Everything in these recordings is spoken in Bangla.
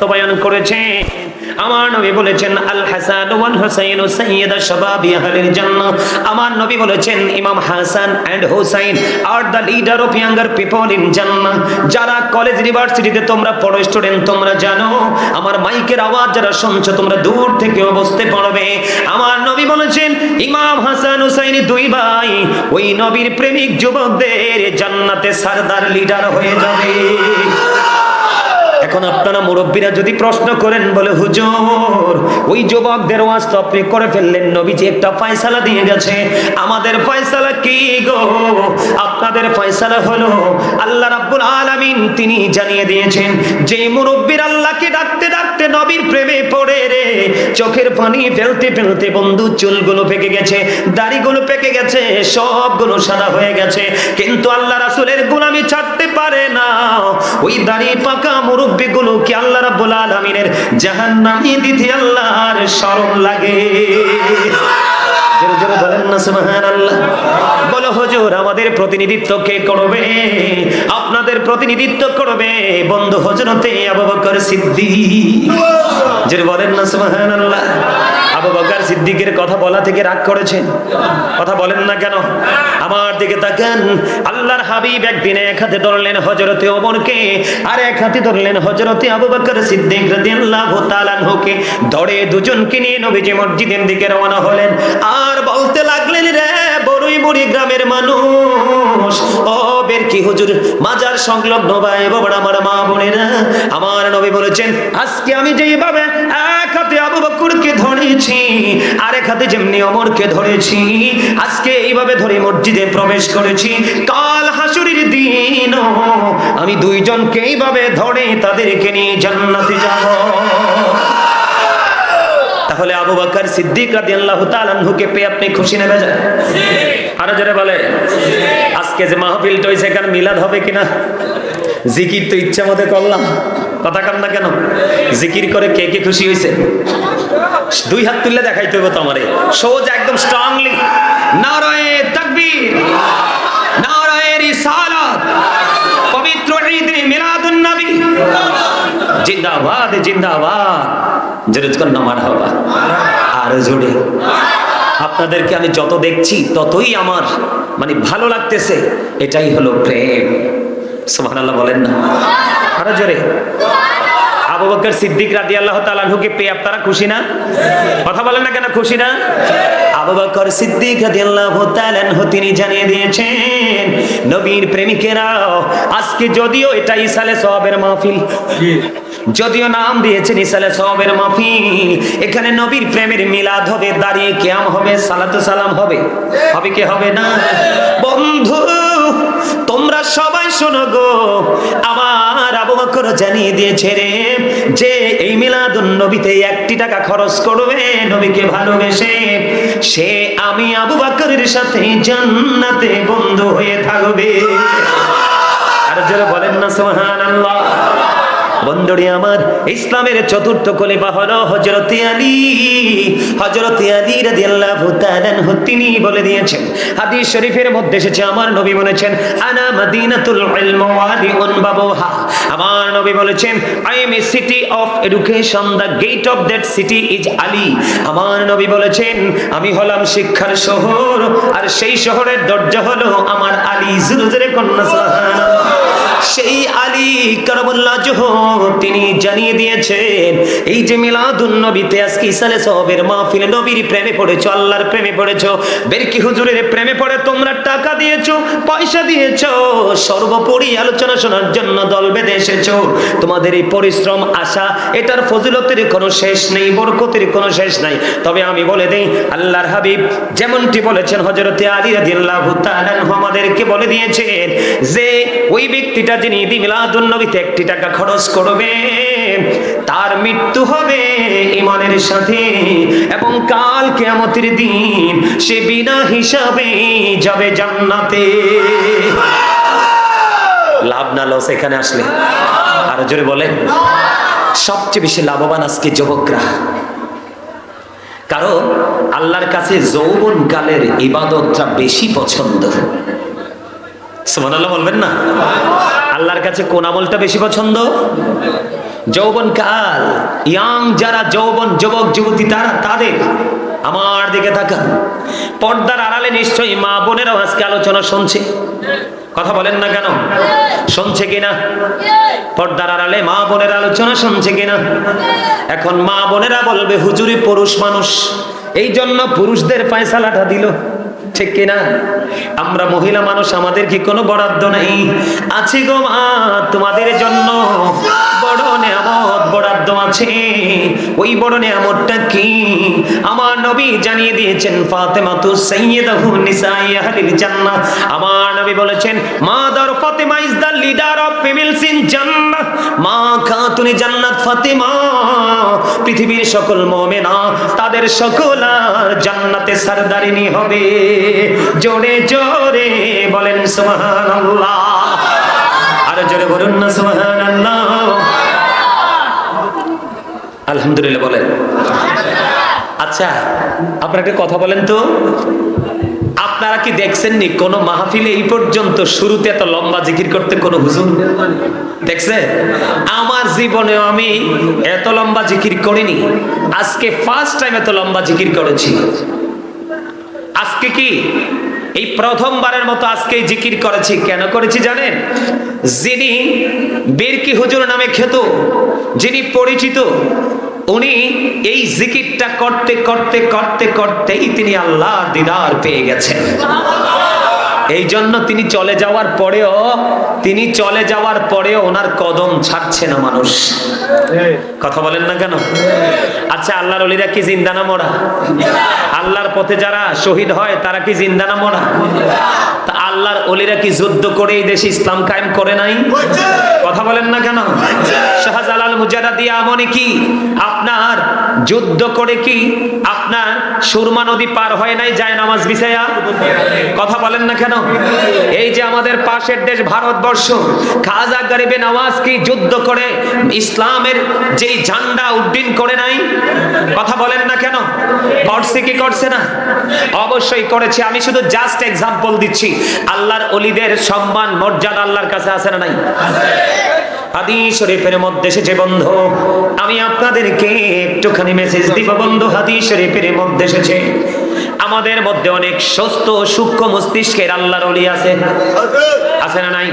বাস্তবায়ন করেছে আমার নবী বলেছেন হাসান নবী বলেছেন, ইমাম হাসান আর পিপল যারা কলেজ তোমরা স্টুডেন্ট, তোমরা জানো, আমার মাইকের আওয়াজ যারা তোমরা দূর থেকেও বুঝতে পারবে। আমার নবী বলেছেন, ইমাম হাসান হুসাইন দুই ভাই, ওই নবীর প্রেমিক যুবকদের জান্নাতে সারদার লিডার হয়ে যাবে। এখন আপনারা মুরব্বীরা যদি প্রশ্ন করেন, বলে, হুজুর, ওই যুবকদের ওয়াজ আপনি করে ফেললেন, নবীজি একটা ফয়সালা দিয়ে গেছে। আমাদের ফয়সালা কি গো? আপনাদের ফয়সালা হলো, আল্লাহ রাব্বুল আলামিন তিনি জানিয়ে দিয়েছেন যে মুরব্বীর আল্লাহকে ডাকতে ডাকতে নবীর প্রেমে পড়ে রে। চোখের পানি ফেলতে ফেলতে বন্ধু চুলগুলো পেকে গেছে, দাড়িগুলো পেকে গেছে, সবগুলো সাদা হয়ে গেছে। কিন্তু আল্লাহ রাসূলের গুলামি ছাড়তে পারে না। ওই দাড়ি পাকা মুরব্বিগুলো কি আল্লাহ রাব্বুল আলামিনের জাহান্নামে দিতে আল্লাহর শরম লাগে? জোরে জোরে বলেন না, সুবহানাল্লাহ। বলো, হুজুর, আমাদের প্রতিনিধিত্ব কে করবে? আপনাদের প্রতিনিধিত্ব করবে বন্ধু হযরতে আবু বকর সিদ্দিক। জোরে বলেন না, সুবহানাল্লাহ। আবু বকর সিদ্দিকের কথা বলা থেকে রাগ করেছেন। কথা বলেন না কেন? আমার দিকে তাকান। আল্লাহর হাবিব একদিন এক হাতে ধরলেন হযরতে ওমরকে, আর এক হাতে ধরলেন হযরতে আবু বকর সিদ্দিক রাদিয়াল্লাহু তাআলা আনহুকে। ধরে দুজনকে নিয়ে নবীজি মসজিদের দিকে রওনা হলেন। আর বলতে লাগলেন, রে বড়ই বুড়ি গ্রামের মানুষ, ও বের কি হুজুর? মাজার সংলগ্ন ভাই বাবা আমার মা বোনেরা, আমার নবী বলেছেন, আজকে আমি যেইভাবে এক হাতে আবু বকরকে ধরেছি আর এক হাতে যেমনি অমরকে ধরেছি, আজকে এইভাবে ধরে মসজিদে প্রবেশ করেছি, কাল হাসুরির দিন আমি দুইজনকে এইভাবে ধরে তাদেরকে নিয়ে জান্নাতে যাব। তাহলে আবু বকর সিদ্দিক রাদিয়াল্লাহু পেয়ে আপনি খুশি নেবে যায় আরও জোরে বলে। আজকে যে মাহফিলটা হয়েছে এখানে মিলাদ হবে কিনা? জিকির তো ইচ্ছা মতো করলাম। কথা কান না কেন? জিকির করে কে কে খুশি হয়েছে দুই হাত তুললে দেখাইতে হবে তো আমারে সোজা একদম স্ট্রংলি নারায়ে পবিত্র জিন্দাবাদ জিন্দাবাদ। জোরে কর না মারহাবা আরও জোরে। আপনাদেরকে আমি যত দেখছি, ততই আমার মানে ভালো লাগতেছে। এটাই হলো প্রেম। সুবহানাল্লাহ বলেন না। আরও জোরে। আবু সিদ্দিক রাদিয়াল্লাহু তাআলা আনহুকে পেয়ে আপনারা খুশি না? কথা বলেন না কেন, খুশি না? আবু সিদ্দিক রাদিয়াল্লাহু তাআলা আনহু তিনি জানিয়ে দিয়েছেন, নবীর প্রেমিকেরা আজকে যদিও এটা ইসালে সওয়াবের মাহফিল যদিও নাম দিয়েছেন ইসালে সবের মাহফিল, এখানে নবীর প্রেমের মিলাদ হবে, দাঁড়িয়ে কিয়াম হবে, সালাতু সালাম হবে। হবে কি হবে না? বন্ধু, তোমরা সবাই শোনো গো, আমার আবু বকর জানিয়ে দিয়েছে রে, যে এই মিলাদুন নবীতে একটি টাকা খরচ করবে, নবীকে ভালোবেসে সে আমি আবু বকরের সাথে জান্নাতে বন্ধু হয়ে থাকবে। আর যারা বলেন না, সুবহানাল্লাহ। বন্ধুরি আমার ইসলামের চতুর্থ কলিমা হলো হযরত আলী। হযরত আলী রাদিয়াল্লাহু তাআলা তিনি বলে দিয়েছেন, হাদিস শরীফের মধ্যে এসেছে, আমার নবী বলেছেন, আনা মাদিনাতুল ইলম ওয়াদিউন বাবুহা। আমার নবী বলেছেন I am a city of education the gate of that city is Ali আমার নবী বলেছেন, আমি হলাম শিক্ষার শহর, আর সেই শহরের দরজা হলো আমার আলী জুরুজরে কন্যা, সুবহানাল্লাহ। সেই আলী কারামুল্লাহ তিনি জানিয়ে দিয়েছেন, এই যে মিলাদুন নবীতে আজকে ইসালে সবের মাহফিলে নবীর প্রেমে পড়েছো, আল্লাহর প্রেমে পড়েছো, বেরকি হুজুরের প্রেমে পড়ে তোমরা টাকা দিয়েছ, পয়সা দিয়েছ, সর্বোপরি আলোচনা শোনার জন্য দল বেঁধে এসেছ। তোমাদের এই পরিশ্রম, আশা, এটার ফজিলতের কোনো শেষ নেই, বরকতের কোনো শেষ নাই। তবে আমি বলে দেই, আল্লাহর হাবিব যেমনটি বলেছেন হযরতে আলী রাদিয়াল্লাহু আমাদেরকে বলে দিয়েছেন যে, ওই ব্যক্তিটা যিনি ঈদ নবীতে একটি টাকা খরচ করবে, তার মৃত্যু হবে ইমানের সাথে। এবং কাল কিয়ামতের দিন সে বিনা হিসাবে যাবে জান্নাতে। লাভ না লস এখানে আসলে। আরও জোরে বলে সবচেয়ে বেশি লাভবান আজকে যুবকরা। কারণ আল্লাহর কাছে যৌবন কালের ইবাদতটা বেশি পছন্দ। সুবহানাল্লাহ বলবেন না? আল্লাহর কাছে কোন আমলটা বেশি পছন্দ? যৌবন কাল। ইয়াং যারা যৌবন, যুবক, যুবতী, তারা তাদের আমার দিকে তাকান। পর্দার আড়ালে নিশ্চয়ই মা বোনেরাও আজকে আলোচনা শুনছে। কথা বলেন না কেন? শুনছে কিনা? পর্দার আড়ালে মা বোনের আলোচনা শুনছে কিনা? এখন মা বোনেরা বলবে, হুজুরি পুরুষ মানুষ। এই জন্য পুরুষদের পায়সালাটা দিল। ঠিক কিনা? আমরা মহিলা মানুষ, আমাদের কি কোনো বরাদ্দ নেই? আছি গো মা, তোমাদের জন্য বড় নেয়ামত, বরাদ্দ আছে। ওই বড় নেয়ামতটা কি? আমার নবী জানিয়ে দিয়েছেন ফাতেমা তু আহলিল জান্নাহ। আমার নবী বলেছেন Fatima is the leader of females in জান্নাত মা জান্নাত ফাতেমা, পৃথিবীর সকল মুমিনা, তাদের সকল জান্নাতে সরদারিনী হবে। জোরে জোরে বলেন, সুবহানাল্লাহ। আর জোরে বলুন না, সুবহানাল্লাহ। আলহামদুলিল্লাহ বলেন। আচ্ছা আপনারা একটা কথা বলেন তো? আপনারা কি দেখছেননি কোন মাহফিলে এই পর্যন্ত শুরুতে এত লম্বা জিকির করতে কোন হুজুর? দেখছে? আমার জীবনে আমি এত লম্বা জিকির করিনি। আজকে ফার্স্ট টাইম এত লম্বা জিকির করেছি। আজকে কি? এই প্রথমবারের মতো আজকে জিকির করেছি। কেন করেছি জানেন? যিনি বেরকি হুজুর নামে খেত যিনি পরিচিত উনি এই জিকিরটা করতে করতে করতে, করতেই তিনি আল্লাহ দিদার পেয়ে গেছেন। এই জন্য তিনি চলে যাওয়ার পরেও, তিনি চলে যাওয়ার পরেও ওনার কদম ছাড়ছে না মানুষ। কথা বলেন না কেন? আচ্ছা আল্লাহর অলিরা কি জিন্দা না মরা? আল্লাহর পথে যারা শহীদ হয়, তারা কি জিন্দা না মরা? তা আল্লাহর অলিরা কি যুদ্ধ করে এই দেশে ইসলাম কায়েম করে নাই? কথা বলেন না কেন? শাহজালাল মুজারাদি আমনে কি যুদ্ধ করে কি আপনার সুরমা নদী পার হয় নাই, যায় নামাজ বিছায়া? কথা বলেন না কেন? এই যে আমাদের পাশের দেশ ভারতবর্ষ, খাজা গরিবে নামাজ কি যুদ্ধ করে ইসলামের যেই ঝান্ডা উড্ডীন করে নাই? কথা বলেন না কেন? করছে কি করছে না? অবশ্যই করেছে। আমি শুধু জাস্ট এক্সাম্পল দিচ্ছি। আল্লাহর অলিদের সম্মান, মর্যাদা আল্লাহর কাছে আছে না নাই? শরীফের মধ্যে এসেছে, বন্ধু, আমি আপনাদেরকে একটুখানি মেসেজ দিব শরীফের মধ্যে এসেছে। আমাদের মধ্যে অনেক সুস্থ, সূক্ষ্ম মস্তিষ্কের আল্লাহর অলি আছে। আছে না নাই?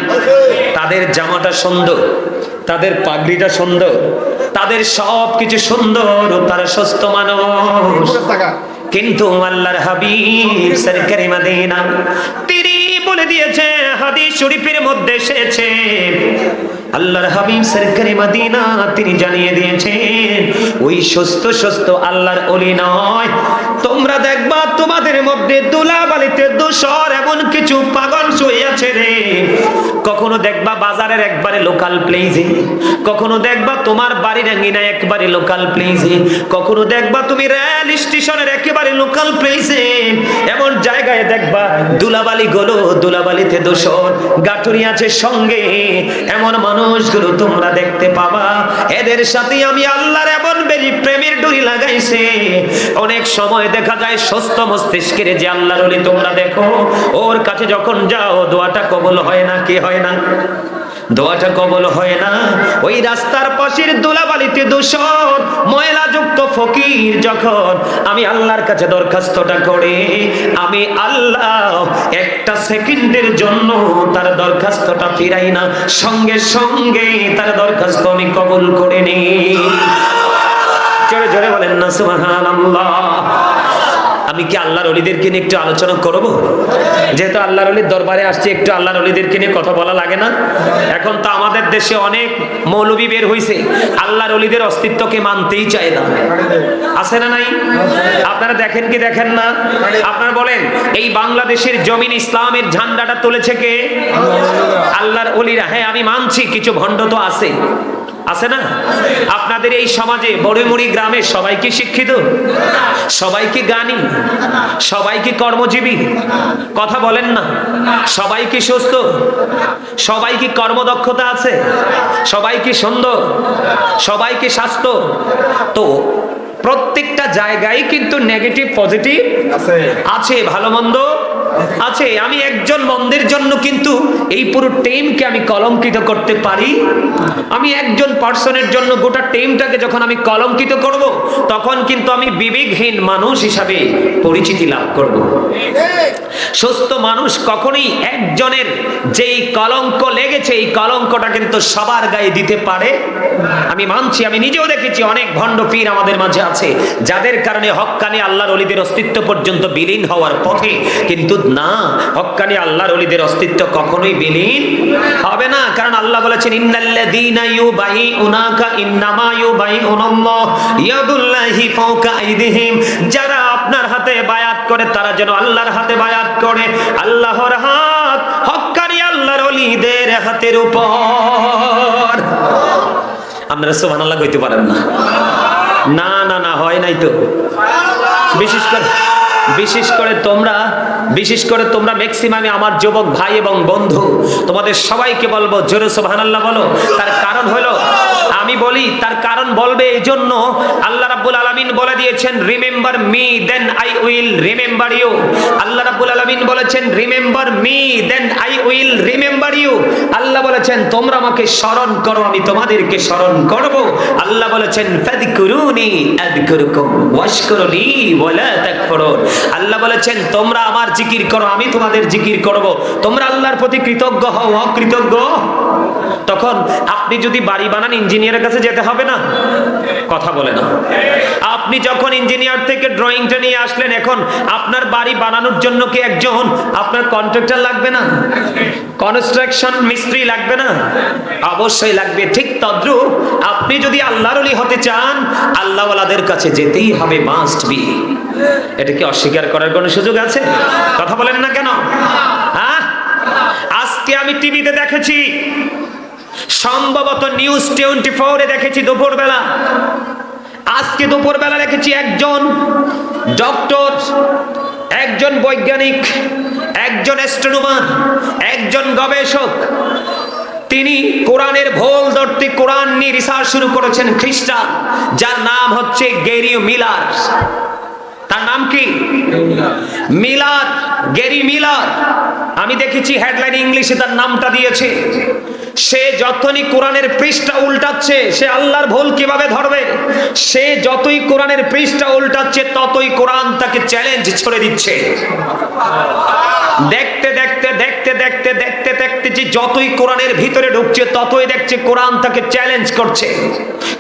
তাদের জামাটা সুন্দর, তাদের পাগড়িটা সুন্দর, তাদের সব কিছু সুন্দর, তারা সুস্থ মানুষ। কিন্তু আল্লাহর হাবিব সরকারি মদিনা তিনি বলে দিয়েছে, হাদিস শরীফের মধ্যে এসেছে আল্লাহর হাবিব সরকারি মদিনা তিনি জানিয়ে দিয়েছেন, ওই সুস্থ সুস্থ আল্লাহর অলি নয়। তোমরা দেখবা তোমাদের মধ্যে দুলাবালিতে দোষর এমন কিছু পাগল শুয়ে আছে রে। কখনো দেখবা বাজারের একবারে লোকাল প্লেসে কখনো দেখবা তোমার বাড়ির আঙ্গিনায় একবারে লোকাল প্লেসে কখনো দেখবা তুমি রেল স্টেশনের একেবারে লোকাল প্লেসে এমন জায়গায় দেখবা দুলাবালি গুলো, দুলাবালিতে দোষর গাঠুরি আছে সঙ্গে। এমন মানুষগুলো তোমরা দেখতে পাবা, এদের সাথে আমি আল্লাহর এমন বেরি প্রেমের ডুরি লাগাইছে। অনেক সময় দেখা যায় সুস্থ মস্তিষ্কের যে আল্লাহর তোমরা দেখো, ওর কাছে যখন যাও, দোয়াটা কবল হয় না, কি হয়? না। দোয়াটা কবল হয় না। ওই রাস্তার পাশের দোলাবালিতে দূষণ ময়লাযুক্ত ফকির যখন আমি আল্লাহর কাছে দরখাস্তটা করে, আমি আল্লাহ একটা সেকেন্ডের জন্য তার দরখাস্তটা ফিরাই না। সঙ্গে সঙ্গে তার দরখাস্ত আমি কবল করে নিই। জোরে জোরে বলেন না, সুবহানাল্লাহ। আমি কি আল্লাহর অলিদেরকে নিয়ে একটু আলোচনা করব? যেহেতু আল্লাহর অলির দরবারে আসছে, একটু আল্লাহর অলিদেরকে নিয়ে কথা বলা লাগে না। এখন তো আমাদের দেশে অনেক মৌলবি বের হয়েছে আল্লাহর অলিদের অস্তিত্বকে মানতেই চায় না। আছে না নাই? আপনারা দেখেন কি দেখেন না? আপনারা বলেন, এই বাংলাদেশের জমিন ইসলামের ঝান্ডাটা তুলেছে কে? আল্লাহর অলিরা। হ্যাঁ আমি মানছি, কিছু ভণ্ড তো আছে। আছে না? আপনাদের এই সমাজে বড়িমুড়ি গ্রামে সবাই কি শিক্ষিত? সবাই কি জ্ঞানী? সবাই কি কর্মজীবী? কথা বলেন না। সবাই কি সুস্থ? সবাই কি কর্মদক্ষতা আছে? সবাই কি সুন্দর? সবাই কি স্বাস্থ্য? তো প্রত্যেকটা জায়গায় কিন্তু নেগেটিভ পজিটিভ আছে ভালো মন্দ আছে, আমি একজন মন্দের জন্য কিন্তু এই পুরো টেমকে আমি কলঙ্কিত করতে পারি। আমি একজন পার্সনের জন্য গোটা টেমটাকে যখন আমি কলঙ্কিত করব, তখন কিন্তু আমি বিবেকহীন মানুষ হিসাবে পরিচিতি লাভ করব। সুস্থ মানুষ কখনোই একজনের যেই কলঙ্ক লেগেছে, এই কলঙ্কটা কিন্তু সবার গায়ে দিতে পারে। আমি মানছি, আমি নিজেও দেখেছি অনেক ভণ্ড পীর আমাদের মাঝে আছে, যাদের কারণে হক্কানি আল্লাহর অলিদের অস্তিত্ব পর্যন্ত বিলীন হওয়ার পথে। কিন্তু না, হক্কানি আল্লাহর অলিদের অস্তিত্ব কখনোই বিলীন হবে না। কারণ আল্লাহ বলেছেন, ইন্নাল্লাযীনা ইউবাইউনাকা ইন্নামা ইউবাইউনাল্লাহ ইয়াদুল্লাহি ফাওকা আইদিহিম। যারা আপনার হাতে বায়াত করে, তারা যেন আল্লাহর হাতে বায়াত করে। আল্লাহর হাত হক্কানি আল্লাহর অলিদের হাতের উপর। আপনারা সুবহানাল্লাহ কইতে পারেন না। না না না, হয় নাই তো। বিশেষ করে বিশেষ করে তোমরা, বিশেষ করে তোমরা ম্যাক্সিমামে আমার যুবক ভাই এবং বন্ধু, তোমাদের সবাইকে বলব, জোরে সুবহানাল্লাহ বলো। তার কারণ হলো আমি বলি, তার কারণ বলবে এই জন্য আল্লাহ রাব্বুল আলামিন বলে দিয়েছেন remember me then I will remember you আল্লাহ রাব্বুল আলামিন বলেছেন remember me then I will remember you আল্লাহ বলেছেন, তোমরা আমাকে স্মরণ করো, আমি তোমাদেরকে স্মরণ করব। আল্লাহ বলেছেন, ফাদকুরুনি আযকুরুকুম ওয়াশকুরুনি ওয়ালা তাকফুরুন। আল্লাহ বলেছেন, তোমরা আমার জিকির করো, আমি তোমাদের জিকির করব। তোমরা আল্লাহর প্রতি কৃতজ্ঞ হও, অকৃতজ্ঞ? তখন আপনি যদি বাড়ি বানান, ইঞ্জিনিয়ারের কাছে যেতে হবে না? কথা বলে না। আপনি যখন ইঞ্জিনিয়ার থেকে ড্রয়িংটা নিয়ে আসলেন, এখন আপনার বাড়ি বানানোর জন্য কি একজন আপনার কন্ট্রাক্টর লাগবে না? কনস্ট্রাকশন মিস্ত্রি লাগবে না? অবশ্যই লাগবে। ঠিক তদ্রুপ আপনি যদি আল্লাহর হতে চান, আল্লাহওয়ালাদের কাছে যেতেই হবে মাস্ট বি এটা কি অস্বীকার করার কোনো সুযোগ আছে? কথা বলেন না কেন? হ্যাঁ? আজকে আমি টিভিতে দেখেছি সম্ভবত নিউজ টোয়েন্টি ফোরে দেখেছি দুপুরবেলা। আজকে দুপুরবেলা দেখেছি একজন ডক্টর, একজন বৈজ্ঞানিক, একজন অ্যাস্ট্রোনমার, একজন গবেষক। তিনি কোরআনের ভোল ধরতে কোরআন নিয়ে রিসার্চ শুরু করেছেন খ্রিস্টান, যার নাম হচ্ছে গেরিও মিলার। তার নাম কি? Miller, Gerry Miller. আমি দেখেছি হেডলাইন ইংলিশে তার নামটা দিয়েছে। সে যতই কোরআনের পৃষ্ঠা উল্টাচ্ছে, সে আল্লাহর ভুল কীভাবে ধরবে? সে যতই কোরআনের পৃষ্ঠা উল্টাচ্ছে, ততই কোরআন তাকে চ্যালেঞ্জ ছড়ে দিচ্ছে। দেখতে দেখতে দেখতে দেখতে দেখতে দেখতে যে যতই কোরআনের ভিতরে ঢুকছে, ততই দেখছে কোরআন তাকে চ্যালেঞ্জ করছে।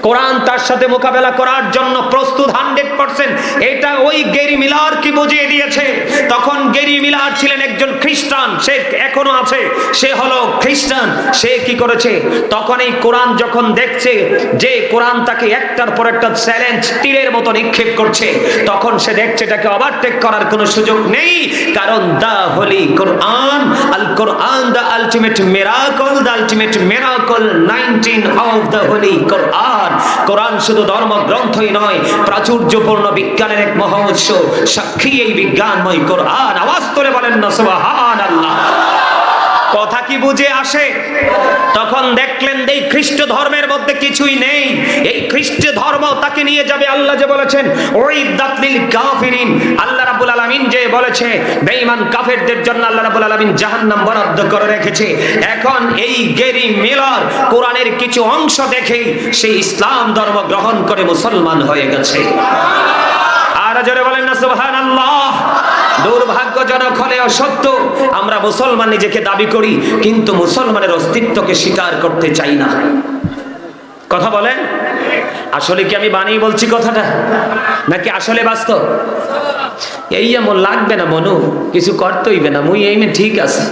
কোরআন তার সাথে মোকাবেলা করার জন্য প্রস্তুত হান্ড্রেড পার্সেন্ট এটা ওই গেরি মিলার কি বুঝিয়ে দিয়েছে। তখন গেরি মিলার ছিলেন একজন খ্রিস্টান, সে এখনও আছে। সে হলো খ্রিস্টান, সে কি করেছে? তখন এই কোরআন যখন দেখছে যে কোরআন তাকে একটার পর একটা চ্যালেঞ্জ তীরের মতো নিক্ষেপ করছে, তখন সে দেখছে এটাকে ওভারটেক করার কোনো সুযোগ নেই, কারণ the holy Quran, Al Quran the ultimate miracle the ultimate miracle 19 of the holy Quran. কোরআন শুধু ধর্ম গ্রন্থই নয়, প্রাচুর্যপূর্ণ বিজ্ঞানের এক মহা উৎস, সাক্ষী এই বিজ্ঞানময় কোরআন। আওয়াজ তোলে বলেন না, সুবহানাল্লাহ। কথা কি বুঝে আসে? তখন দেখলেন এই খ্রিস্ট ধর্মের মধ্যে কিছুই নেই। এই খ্রিস্ট ধর্ম তাকে নিয়ে যাবে আল্লাহ যে বলেছেন ওই দাতলিল কাফিরিন। আল্লাহ রাব্বুল আলামিন যে বলেছে, বেঈমান কাফেরদের জন্য আল্লাহ রাব্বুল আলামিন জাহান্নাম বরাদ্দ করে রেখেছে। এখন এই গেরি মিলার কোরআনের কিছু অংশ দেখেই সে ইসলাম ধর্ম গ্রহণ করে মুসলমান হয়ে গেছে। আর জোরে বলেন না, সুবহানাল্লাহ। দুর্ভাগ্যজনক হলেও সত্য, আমরা মুসলমান নিজেকে দাবি করি, কিন্তু মুসলমানের অস্তিত্বকে স্বীকার করতে চাই না। কথা বলেন? আসলে কি আমি বানিয়ে বলছি কথাটা? নাকি আসলে বাস্তব? এই এমন লাগবে না, মনু। কিছু করতে হইবে না, মুই এই ঠিক আছে।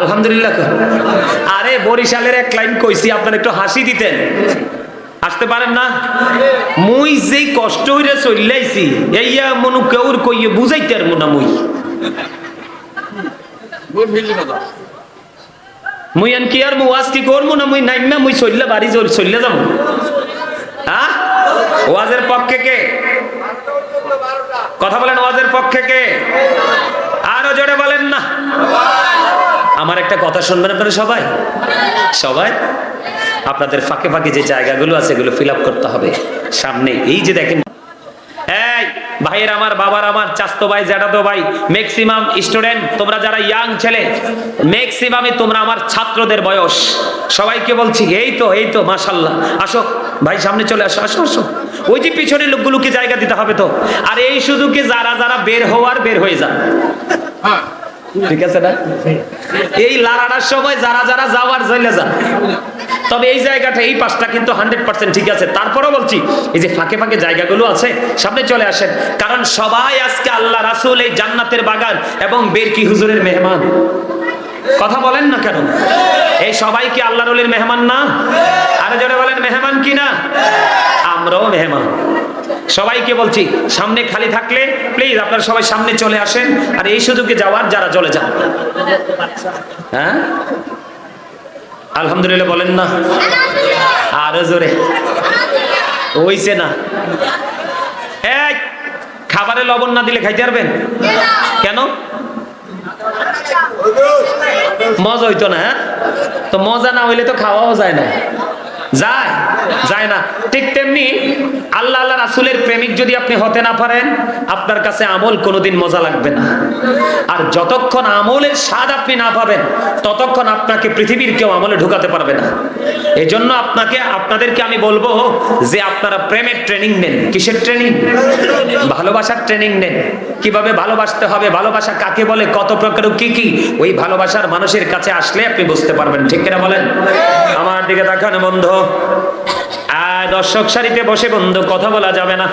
আলহামদুলিল্লাহ আরে বরিশালের এক লাইন কইছি, আপনার একটু হাসি দিতেন। আসতে পারেন না? মুই যেই কষ্ট হইরে চল্লাইছি এইয়া মনু কেউর কইয়ে বুঝাইতে আর না মুই। মুই আন কি আর মুই কি করব না? মুই নাইমা মুই চললে বাড়ি চললে যাব। হ্যাঁ ওয়াজের পক্ষে কে? কথা বলেন ওয়াজের পক্ষে কে? আরও জোরে বলেন না। আমার একটা কথা শুনবেন আপনারা সবাই? সবাই? আপনাদের ফাঁকে ফাঁকে যে জায়গাগুলো আছে, এগুলো ফিল করতে হবে। সামনে এই যে দেখেন। ভাইয়ের আমার, বাবার আমার, চাস্তো ভাই, জ্যাঠাতো ভাই ম্যাক্সিমাম স্টুডেন্ট তোমরা যারা ইয়াং ছেলে ম্যাক্সিমামই তোমরা আমার ছাত্রদের বয়স। সবাইকে বলছি, এই তো এই তো মাশাল্লাহ আসো, ভাই, সামনে চলে আসো আসো আসো। ওই যে পিছনের লোকগুলোকে জায়গা দিতে হবে তো। আর এই সুযোগে যারা যারা বের হওয়ার বের হয়ে যান। ঠিক আছে না? এই লারাটার সময় যারা যারা যাওয়ার চলে যান। তবে এই জায়গাটা, এই পাশটা কিন্তু হান্ড্রেড পার্সেন্ট ঠিক আছে। তারপরও বলছি, এই যে ফাঁকে ফাঁকে জায়গাগুলো আছে, সামনে চলে আসেন। কারণ সবাই আজকে আল্লাহ রাসুল, এই জান্নাতের বাগান এবং বেরকি হুজুরের মেহমান। কথা বলেন না কেন? এই সবাই কি আল্লাহ রলির মেহমান না? আরে জোরে বলেন, মেহমান কি না? আমরাও মেহমান। সবাইকে বলছি, সামনে খালি থাকলে প্লিজ আপনারা সবাই সামনে চলে আসেন। আর এই সুযোগে যাওয়ার যারা চলে যান। হ্যাঁ? আলহামদুলিল্লাহ বলেন না। আরও জোরে। হইছে না। খাবারে লবণ না দিলে খাইতে পারবেন? কেন? মজা হইতো না হ্যাঁ? তো মজা না হইলে তো খাওয়াও যায় না। যায়। যায় না। ঠিক তেমনি আল্লাহ আল্লাহ রাসুলের প্রেমিক যদি আপনি হতে না পারেন, আপনার কাছে আমল কোনোদিন মজা লাগবে না। আর যতক্ষণ আমলের স্বাদ আপনি না পাবেন, ততক্ষণ আপনাকে পৃথিবীর কেউ আমলে ঢুকাতে পারবে না। এই জন্য আপনাকে, আপনাদেরকে আমি বলব যে আপনারা প্রেমের ট্রেনিং নেন। কিসের ট্রেনিং ভালোবাসার ট্রেনিং নেন। কীভাবে ভালোবাসতে হবে, ভালোবাসা কাকে বলে, কত প্রকার, কি কি? ওই ভালোবাসার মানুষের কাছে আসলে আপনি বুঝতে পারবেন। ঠিক কিনা বলেন? আমার দিকে তাকান বন্ধু। আর দর্শক সারিতে বসে বন্ধু কথা বলা যাবে না।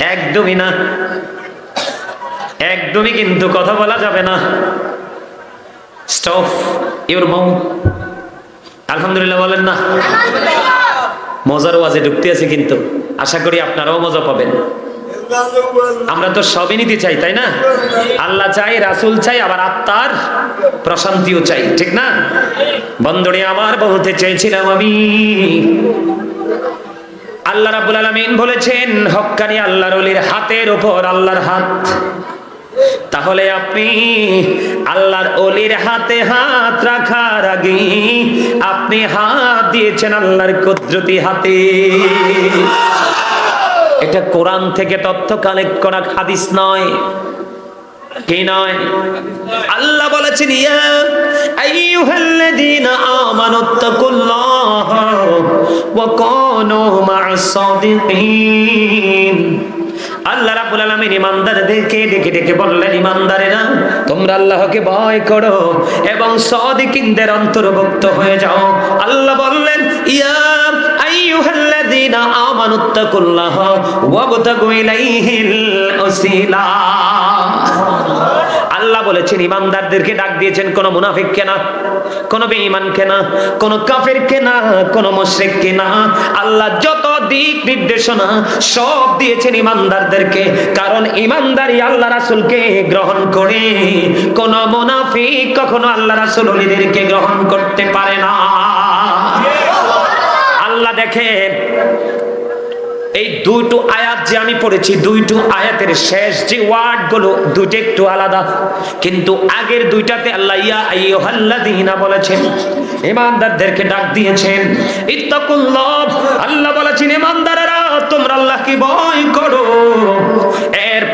একদমই না। একদমই কিন্তু কথা বলা যাবে না। স্টফ ইউর মাউথ আলহামদুলিল্লাহ বলেন না। মজার ওয়াজে ঢুকতে আছে কিন্তু। আশা করি আপনারাও মজা পাবেন। আমরা তো সবই নিতে চাই, তাই না? আল্লাহ চাই, রাসুল চাই, আবার আত্মার প্রশান্তিও চাই, ঠিক না? বন্ধুরে, আমার বলতে চেয়েছিলাম আমি। আল্লাহ রাব্বুল আলামিন বলেছেন, হক্কানি আল্লাহর ওলির হাতের উপর আল্লাহর হাত। তাহলে আপনি আল্লাহর অলির হাতে হাত রাখার আগে আপনি হাত দিয়েছেন আল্লাহর কুদরতি হাতে। এটা কোরআন থেকে তথ্য কালেক্ট করা হাদিস নয়। কি নয়? আল্লাহ বলেছেন আল্লাহ ডেকে ডেকে বললেন ইমানদারেরা তোমরা আল্লাহকে ভয় করো এবং সাদিকিনদের অন্তর্ভুক্ত হয়ে যাও। আল্লাহ বললেন, ইয়া আল্লাহ বলেছেন, ইমানদারদেরকে ডাক দিয়েছেন, কোন মুনাফিককে না, কোন বেঈমানকে না, কোন কাফেরকে না, কোন মুশরিককে না। আল্লাহ যত দিক নির্দেশনা সব দিয়েছেন ইমানদারদেরকে, কারণ ইমানদারি আল্লাহ রাসূলকে গ্রহণ করে। কোন মুনাফিক কখনো আল্লাহ রাসূল ওলিদেরকে গ্রহণ করতে পারে না। আল্লাহ দেখেন। এই দুইটু আয়াত যে আমি পড়েছি, দুইটু আয়াতের শেষ যে ওয়ার্ডগুলো দুইটা একটু আলাদা। কিন্তু আগের দুইটাতে আল্লাহ, ইয়া আইয়ুহাল্লাযীনা বলেছেন। ইমানদারদেরকে ডাক দিয়েছেন। ইত্তাকুল্লাহ আল্লাহ বলেছেন ইমানদারেরা তোমরা আল্লাহকে ভয় করো।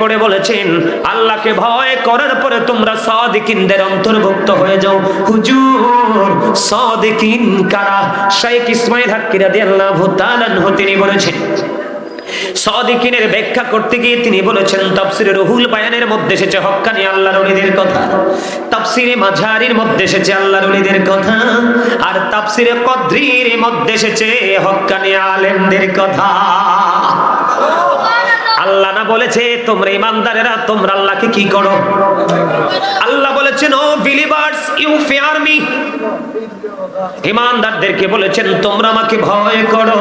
এরপরে বলেছেন, আল্লাহকে ভয় করার পরে তোমরা সাদিকিনদের অন্তর্ভুক্ত হয়ে যাও। হুজুর, সাদিকিন কারা? শেখ ইসমাইল হাক্কি রাদিয়াল্লাহু তাআলা তিনি বলেছেন, সাদিকিনের ব্যাখ্যা করতে গিয়ে তিনি বলেছেন, তাফসিরে রহুল বায়ানের মধ্যে এসেছে হক্কানি আল্লাহর ওলিদের কথা, তাফসিরে মাঝারির মধ্যে এসেছে আল্লাহর ওলিদের কথা, আর তাফসিরে কদ্রির মধ্যে এসেছে হক্কানি আলেমদের কথা। আল্লাহ না বলেছে, তোমরা ইমানদারেরা, তোমরা আল্লাহকে কি করো? আল্লাহ বলেছেন O believers you fear me ইমানদারদেরকে বলেছেন, তোমরা আমাকে ভয় করো।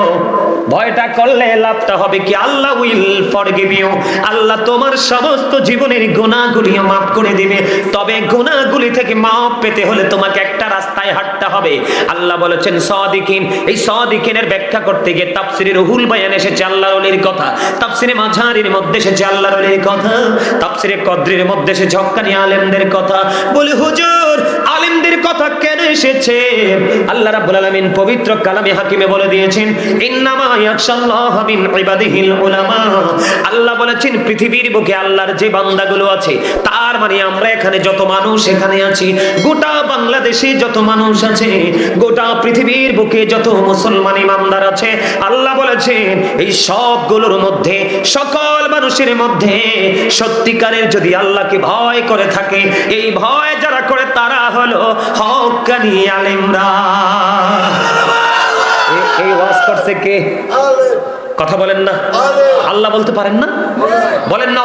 ভয়টা করলে লাভটা হবে কি? Allah will forgive you. Allah তোমার সমস্ত জীবনের গুনাহগুলি মাফ করে দিবে। তবে গুনাহগুলি থেকে মাফ পেতে হলে তোমাকে একটা রাস্তায় হাঁটতে হবে। আল্লাহ বলেছেন, সাদিকিন। এই সাদিকিনের ব্যাখ্যা করতে গিয়ে তাফসিরে রুহুল বায়ান এসেছে, আল্লাহর ওলির কথা। তাফসিরে মাঝারির মধ্যে এসেছে, আল্লাহর ওলির কথা। তাফসিরে কদ্রির মধ্যে এসেছে, হক্কানি আলেমদের কথা। বলে, হুজুর আলেমদের কথা কেন এসেছে? আল্লাহ রাব্বুল আলামিন পবিত্র কালামে হাকিমে বলে দিয়েছেন, ইন্নামা ইয়াখশাল্লাহ মিন ইবাদিহিল উলামা। আল্লাহ বলেছেন, পৃথিবীর বুকে আল্লাহর যে বান্দাগুলো আছে, তার মানে আমরা এখানে যত মানুষ এখানে আছি, গোটা বাংলাদেশে যত মানুষ আছে, গোটা পৃথিবীর বুকে যত মুসলমান ইমানদার আছে, আল্লাহ বলেছেন, এই সবগুলোর মধ্যে, সকল মানুষের মধ্যে সত্যিকারের যদি আল্লাহকে ভয় করে থাকে, এই ভয় যারা করে তারা হলো হকানি আলেমরা। এই ওয়াজ করছে কে? কথা বলেন না। আল্লাহ বলতে পারেন না? বলেন না